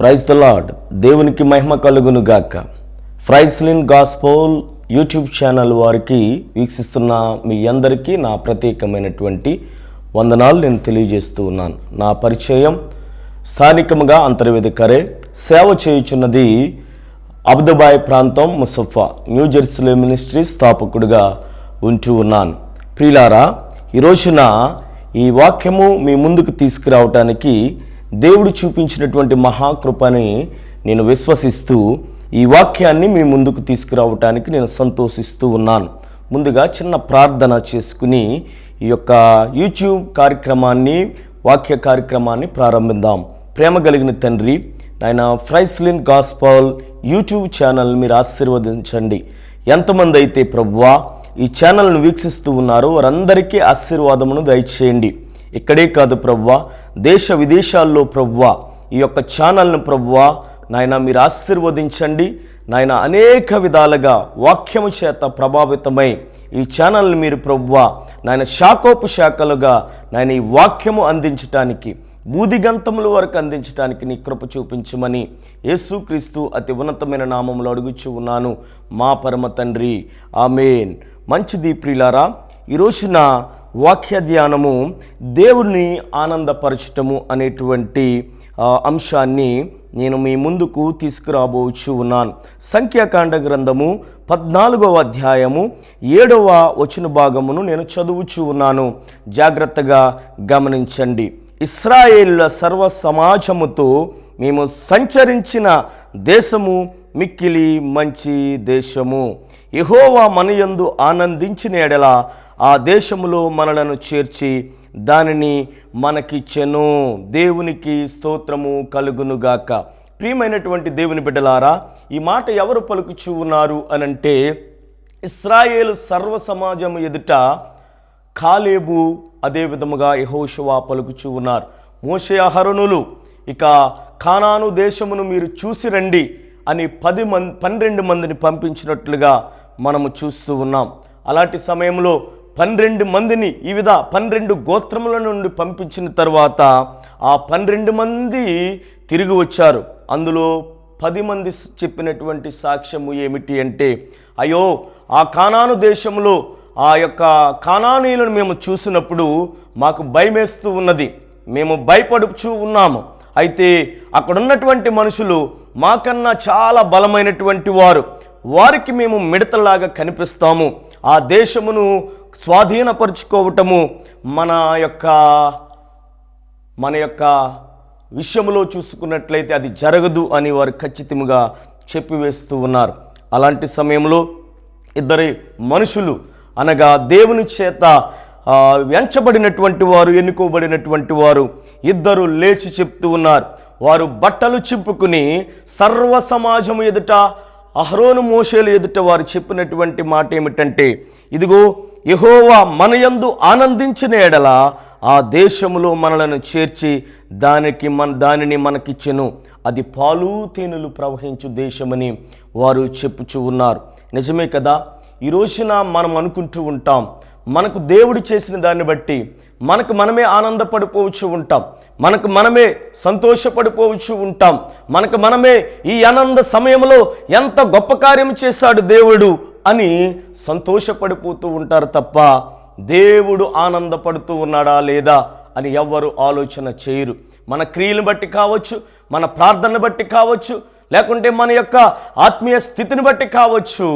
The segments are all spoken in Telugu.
ప్రైజ్ ద లాడ్ దేవునికి మహిమ కలుగును గాక. ఫ్రైజ్లిన్ గాస్పోల్ యూట్యూబ్ ఛానల్ వారికి వీక్షిస్తున్న మీ అందరికీ నా ప్రత్యేకమైనటువంటి వందనాలు నేను తెలియజేస్తూ ఉన్నాను. నా పరిచయం స్థానికముగా అంతర్వేదికరే సేవ చేయుచున్నది అబ్దుబాయ్ ప్రాంతం ముసఫా న్యూ జెర్సీ మినిస్ట్రీ స్థాపకుడిగా ఉంటూ ఉన్నాను. ప్రియులారా ఈ రోజున ఈ వాక్యము మీ ముందుకు తీసుకురావటానికి దేవుడు చూపించినటువంటి మహాకృపని నేను విశ్వసిస్తూ ఈ వాక్యాన్ని మీ ముందుకు తీసుకురావటానికి నేను సంతోషిస్తూ ఉన్నాను. ముందుగా చిన్న ప్రార్థన చేసుకుని ఈ యొక్క యూట్యూబ్ కార్యక్రమాన్ని వాక్య కార్యక్రమాన్ని ప్రారంభిద్దాం. ప్రేమ కలిగిన తండ్రి నాయన ఫ్రైస్లిన్ గాస్పాల్ యూట్యూబ్ ఛానల్ మీరు ఆశీర్వదించండి. ఎంతమంది అయితే ప్రభువా ఈ ఛానల్ను వీక్షిస్తూ ఉన్నారో వారందరికీ ఆశీర్వాదమును దయచేయండి. ఇక్కడే కాదు ప్రవ్వా దేశ విదేశాల్లో ప్రవ్వా ఈ యొక్క ఛానల్ను ప్రవ్వా నాయన మీరు ఆశీర్వదించండి. నాయన అనేక విధాలుగా వాక్యము చేత ప్రభావితమై ఈ ఛానల్ని మీరు ప్రవ్వా నాయన శాఖోపు శాఖలుగా నాయన ఈ వాక్యము అందించటానికి బూదిగంతముల వరకు అందించడానికి నీ కృప చూపించమని యేసుక్రీస్తు అతి ఉన్నతమైన నామంలో అడుగుచూ ఉన్నాను. మా పరమ తండ్రి. ఆమెన్. మంచిది ప్రిలారా ఈరోజున వాక్య ధ్యానము దేవుణ్ణి ఆనందపరచటము అనేటువంటి అంశాన్ని నేను మీ ముందుకు తీసుకురాబోచు ఉన్నాను. సంఖ్యాకాండ గ్రంథము పద్నాలుగవ అధ్యాయము ఏడవ వచన భాగమును నేను చదువుచూ ఉన్నాను. జాగ్రత్తగా గమనించండి. ఇస్రాయేలుల సర్వ సమాజముతో మేము సంచరించిన దేశము మిక్కిలి మంచి దేశము. యెహోవా మనయందు ఆనందించిన ఎడల ఆ దేశములో మనలను చేర్చి దానిని మనకిచ్చెను. దేవునికి స్తోత్రము కలుగునుగాక. ప్రియమైనటువంటి దేవుని బిడ్డలారా ఈ మాట ఎవరు పలుకుచూ ఉన్నారు అనంటే ఇస్రాయేల్ సర్వ సమాజం ఎదుట కాలేబు అదే విధముగా యహోషువా పలుకుచూ ఉన్నారు. మోషే అహరణులు ఇక ఖానాను దేశమును మీరు చూసి రండి అని పది మంది పన్నెండు మందిని పంపించినట్లుగా మనము చూస్తూ ఉన్నాం. అలాంటి సమయంలో పన్నెండు మందిని ఈ విధ పన్నెండు గోత్రముల నుండి పంపించిన తర్వాత ఆ పన్నెండు మంది తిరిగి వచ్చారు. అందులో పది మంది చెప్పినటువంటి సాక్ష్యము ఏమిటి అంటే అయ్యో ఆ కానాను దేశంలో ఆ యొక్క కానానీయులను మేము చూసినప్పుడు మాకు భయమేస్తూ ఉన్నది. మేము భయపడుచూ ఉన్నాము. అయితే అక్కడ ఉన్నటువంటి మనుషులు మాకన్నా చాలా బలమైనటువంటి వారు. వారికి మేము మిడతలాగా కనిపిస్తాము. ఆ దేశమును స్వాధీనపరుచుకోవటము మన యొక్క మన యొక్క విషయంలో చూసుకున్నట్లయితే అది జరగదు అని వారు ఖచ్చితంగా చెప్పివేస్తూ ఉన్నారు. అలాంటి సమయంలో ఇద్దరి మనుషులు అనగా దేవుని చేత వెంచబడినటువంటి వారు ఎన్నుకోబడినటువంటి వారు ఇద్దరు లేచి చెప్తూ ఉన్నారు. వారు బట్టలు చింపుకుని సర్వ సమాజం ఎదుట అహరోను మోషేలు ఎదుట వారు చెప్పినటువంటి మాట ఏమిటంటే ఇదిగో యహోవా మనయందు ఆనందించిన ఎడల ఆ దేశములో మనలను చేర్చి దానికి మన దానిని మనకిచ్చెను. అది పాలు తేనెలు ప్రవహించు దేశమని వారు చెప్పుచూ ఉన్నారు. నిజమే కదా? ఈ రోజున మనం అనుకుంటూ ఉంటాం మనకు దేవుడు చేసిన దాన్ని బట్టి మనకు మనమే ఆనందపడిపోవచ్చు ఉంటాం. మనకు మనమే సంతోషపడిపోవచ్చు ఉంటాం. మనకు మనమే ఈ ఆనంద సమయంలో ఎంత గొప్ప కార్యం చేశాడు దేవుడు అని సంతోషపడిపోతూ ఉంటారు తప్ప దేవుడు ఆనందపడుతూ ఉన్నాడా లేదా అని ఎవ్వరు ఆలోచన చేయరు. మన క్రియలను బట్టి కావచ్చు మన ప్రార్థనను బట్టి కావచ్చు లేకుంటే మన యొక్క ఆత్మీయ స్థితిని బట్టి కావచ్చు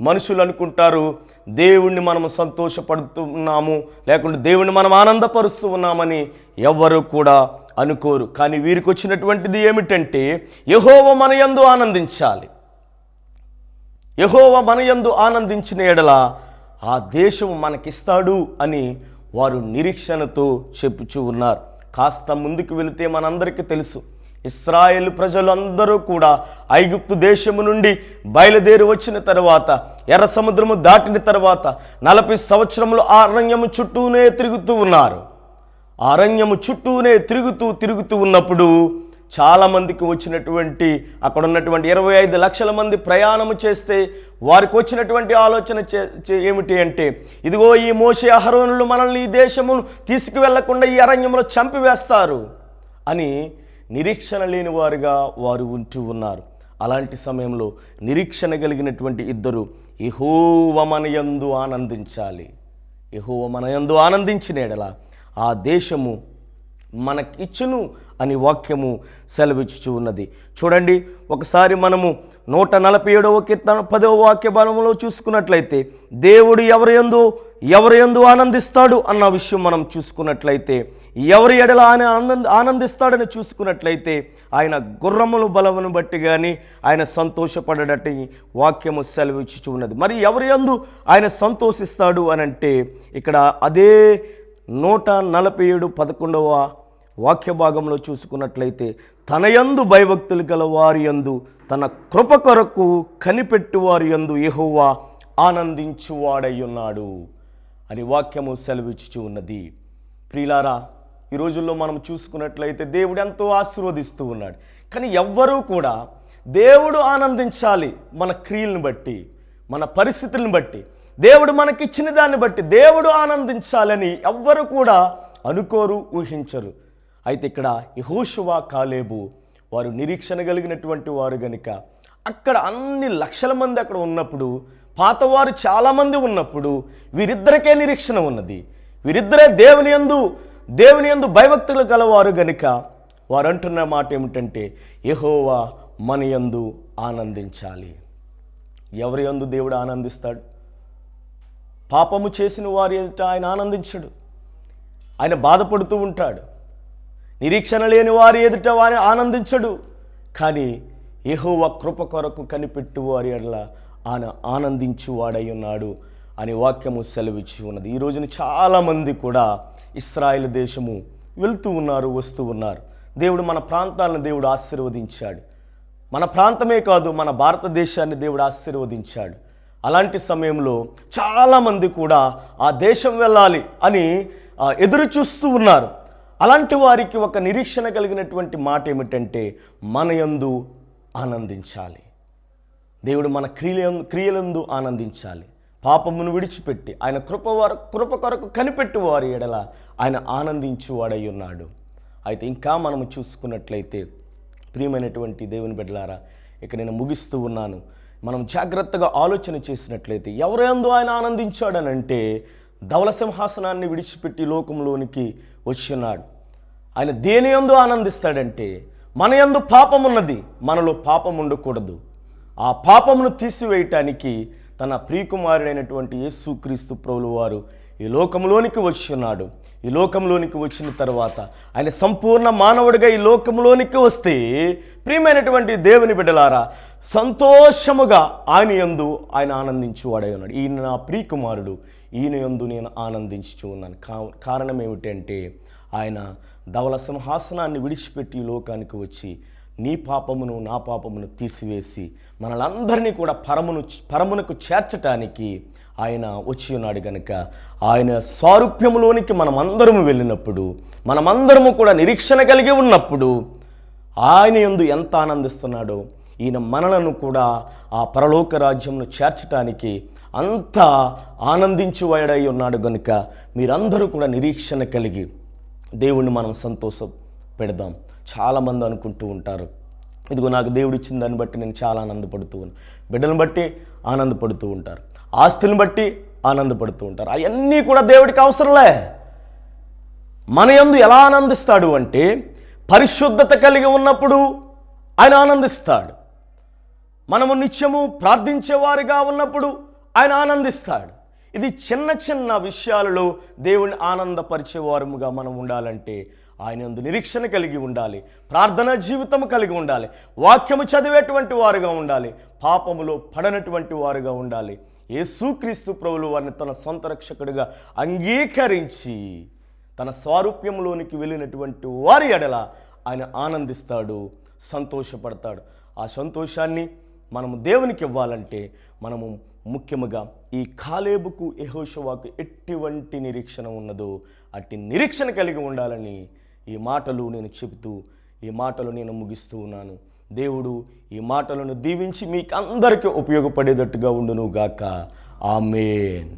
మనుషులు అనుకుంటారు దేవుణ్ణి మనం సంతోషపడుతున్నాము లేకుంటే దేవుణ్ణి మనం ఆనందపరుస్తూ ఉన్నామని ఎవరు కూడా అనుకోరు. కానీ వీరికి వచ్చినటువంటిది ఏమిటంటే యహోవ మన యందు ఆనందించాలి. యహోవ మనయందు ఆనందించిన ఎడల ఆ దేశం మనకిస్తాడు అని వారు నిరీక్షణతో చెప్పుచూ ఉన్నారు. కాస్త ముందుకు వెళితే మనందరికీ తెలుసు. ఇస్రాయేల్ ప్రజలందరూ కూడా ఐగుప్తు దేశము నుండి బయలుదేరి వచ్చిన తర్వాత ఎర్ర సముద్రము దాటిన తర్వాత నలభై సంవత్సరములు అరణ్యము చుట్టూనే తిరుగుతూ ఉన్నారు. అరణ్యము చుట్టూనే తిరుగుతూ తిరుగుతూ ఉన్నప్పుడు చాలామందికి వచ్చినటువంటి అక్కడ ఉన్నటువంటి ఇరవై ఐదు లక్షల మంది ప్రయాణము చేస్తే వారికి వచ్చినటువంటి ఆలోచన చే- ఏమిటి అంటే ఇదిగో ఈ మోసే అహరోనులు మనల్ని ఈ దేశమును తీసుకువెళ్ళకుండా ఈ అరణ్యంలో చంపివేస్తారు అని నిరీక్షణ లేని వారుగా వారు ఉంటూ ఉన్నారు. అలాంటి సమయంలో నిరీక్షణ కలిగినటువంటి ఇద్దరు యహోవమనయందు ఆనందించాలి. యహోవ మనయందు ఆనందించిన ఎడల ఆ దేశము మనకి ఇచ్చును అని వాక్యము సెలవిచ్చుచు ఉన్నది. చూడండి ఒకసారి మనము నూట నలభై ఏడవ కీర్తన పదవ వాక్య బలంలో చూసుకున్నట్లయితే దేవుడు ఎవరి ఎందు ఎవరి యందు ఆనందిస్తాడు అన్న విషయం మనం చూసుకున్నట్లయితే ఎవరి ఎడల ఆయన ఆనంద ఆనందిస్తాడని చూసుకున్నట్లయితే ఆయన గుర్రములు బలమును బట్టి కానీ ఆయన సంతోషపడటని వాక్యము సెలవిచ్చుచు ఉన్నది. మరి ఎవరి యందు ఆయన సంతోషిస్తాడు అని అంటే ఇక్కడ అదే నూట నలభై ఏడు పదకొండవ వాక్య భాగంలో చూసుకున్నట్లయితే తన యందు భయభక్తులు గల వారి యందు తన కృప కొరకు కనిపెట్టు వారి యందు యెహోవా ఆనందించువాడై ఉన్నాడు. అని వాక్యము సెలవిచ్చుచు ఉన్నది. ప్రియులారా ఈ రోజుల్లో మనం చూసుకున్నట్లయితే దేవుడు ఎంతో ఆశీర్వదిస్తూ ఉన్నాడు. కానీ ఎవ్వరూ కూడా దేవుడు ఆనందించాలి మన క్రియలను బట్టి మన పరిస్థితులను బట్టి దేవుడు మనకిచ్చిన దాన్ని బట్టి దేవుడు ఆనందించాలని ఎవ్వరు కూడా అనుకోరు ఊహించరు. అయితే ఇక్కడ యహోషువా కాలేబు వారు నిరీక్షణ కలిగినటువంటి వారు గనుక అక్కడ అన్ని లక్షల మంది అక్కడ ఉన్నప్పుడు పాతవారు చాలామంది ఉన్నప్పుడు వీరిద్దరికే నిరీక్షణ ఉన్నది. వీరిద్దరే దేవుని యందు దేవుని యందు భయభక్తులు గలవారు గనుక వారు అంటున్న మాట ఏమిటంటే యహోవా మన యందు ఆనందించాలి. ఎవరి యందు దేవుడు ఆనందిస్తాడు? పాపము చేసిన వారి ఎదుట ఆయన ఆనందించడు. ఆయన బాధపడుతూ ఉంటాడు. నిరీక్షణ లేని వారి ఎదుట వారి ఆనందించడు. కానీ యెహోవా కృప కొరకు కనిపెట్టు వారి ఎడల ఆయన ఆనందించువాడై ఉన్నాడు అని వాక్యము సెలవిచ్చి ఉన్నది. ఈ రోజున చాలామంది కూడా ఇస్రాయేల్ దేశము వెళ్తూ ఉన్నారు వస్తూ ఉన్నారు. దేవుడు మన ప్రాంతాలను దేవుడు ఆశీర్వదించాడు. మన ప్రాంతమే కాదు మన భారతదేశాన్ని దేవుడు ఆశీర్వదించాడు. అలాంటి సమయంలో చాలామంది కూడా ఆ దేశం వెళ్ళాలి అని ఎదురు చూస్తూ ఉన్నారు. అలాంటి వారికి ఒక నిరీక్షణ కలిగినటువంటి మాట ఏమిటంటే మన యందు ఆనందించాలి. దేవుడు మన క్రియ క్రియలందు ఆనందించాలి. పాపమును విడిచిపెట్టి ఆయన కృప వారు కృప కొరకు కనిపెట్టు వారి ఎడల ఆయన ఆనందించువాడై ఉన్నాడు. అయితే ఇంకా మనము చూసుకున్నట్లయితే ప్రియమైనటువంటి దేవుని బిడ్డలారా ఇక నేను ముగిస్తూ ఉన్నాను. మనం జాగ్రత్తగా ఆలోచన చేసినట్లయితే ఎవరందు ఆయన ఆనందించాడనంటే ధవల సింహాసనాన్ని విడిచిపెట్టి లోకంలోనికి వచ్చినాడు. ఆయన దేని యందు ఆనందిస్తాడంటే మన యందు పాపం ఉన్నది మనలో పాపం ఉండకూడదు. ఆ పాపమును తీసివేయటానికి తన ప్రియకుమారుడైనటువంటి యేసుక్రీస్తు ప్రభులు వారు ఈ లోకంలోనికి వచ్చి ఉన్నాడు ఈ లోకంలోనికి వచ్చిన తర్వాత ఆయన సంపూర్ణ మానవుడిగా ఈ లోకంలోనికి వస్తే ప్రియమైనటువంటి దేవుని బిడ్డలారా సంతోషముగా ఆయన యందు ఆయన ఆనందించువాడై ఉన్నాడు. ఈయన నా ప్రియకుమారుడు ఈయన యందు నేను ఆనందించుచు ఉన్నాను. కా కారణం ఏమిటంటే ఆయన ధవల సింహాసనాన్ని విడిచిపెట్టి ఈ లోకానికి వచ్చి నీ పాపమును నా పాపమును తీసివేసి మనలందరినీ కూడా పరమును పరమునకు చేర్చటానికి ఆయన వచ్చి ఉన్నాడు గనుక ఆయన స్వారూప్యములోనికి మనమందరము వెళ్ళినప్పుడు మనమందరము కూడా నిరీక్షణ కలిగి ఉన్నప్పుడు ఆయన ఎందు ఎంత ఆనందిస్తున్నాడో ఈయన మనలను కూడా ఆ పరలోక రాజ్యంను చేర్చటానికి అంత ఆనందించువాడై ఉన్నాడు గనుక మీరందరూ కూడా నిరీక్షణ కలిగి దేవుణ్ణి మనం సంతోషం పెడదాం. చాలామంది అనుకుంటూ ఉంటారు ఇదిగో నాకు దేవుడు ఇచ్చిన దాన్ని బట్టి నేను చాలా ఆనందపడుతూ ఉన్నాను బిడ్డలను బట్టి ఆనందపడుతూ ఉంటారు. ఆస్తులను బట్టి ఆనందపడుతూ ఉంటారు. అవన్నీ కూడా దేవుడికి అవసరంలే. మన యందు ఎలా ఆనందిస్తాడు అంటే పరిశుద్ధత కలిగి ఉన్నప్పుడు ఆయన ఆనందిస్తాడు. మనము నిత్యము ప్రార్థించేవారిగా ఉన్నప్పుడు ఆయన ఆనందిస్తాడు. ఇది చిన్న చిన్న విషయాలలో దేవుని ఆనందపరిచేవారముగా మనం ఉండాలంటే ఆయన యందు నిరీక్షణ కలిగి ఉండాలి. ప్రార్థనా జీవితం కలిగి ఉండాలి. వాక్యము చదివేటువంటి వారుగా ఉండాలి. పాపములో పడనటువంటి వారుగా ఉండాలి. యేసుక్రీస్తు ప్రభులు వారిని తన సొంత రక్షకుడిగా అంగీకరించి తన స్వారూప్యంలోనికి వెళ్ళినటువంటి వారి ఎడల ఆయన ఆనందిస్తాడు సంతోషపడతాడు. ఆ సంతోషాన్ని మనము దేవునికి ఇవ్వాలంటే మనము ముఖ్యముగా ఈ కాలేబుకు ఎహోషవాకు ఎటువంటి నిరీక్షణ ఉన్నదో అట్టి నిరీక్షణ కలిగి ఉండాలని ఈ మాటలు నేను చెబుతూ ఈ మాటలు నేను ముగిస్తూ ఉన్నాను. దేవుడు ఈ మాటలను దీవించి మీకు అందరికీ ఉపయోగపడేటట్టుగా ఉండును గాక ఆమెన్.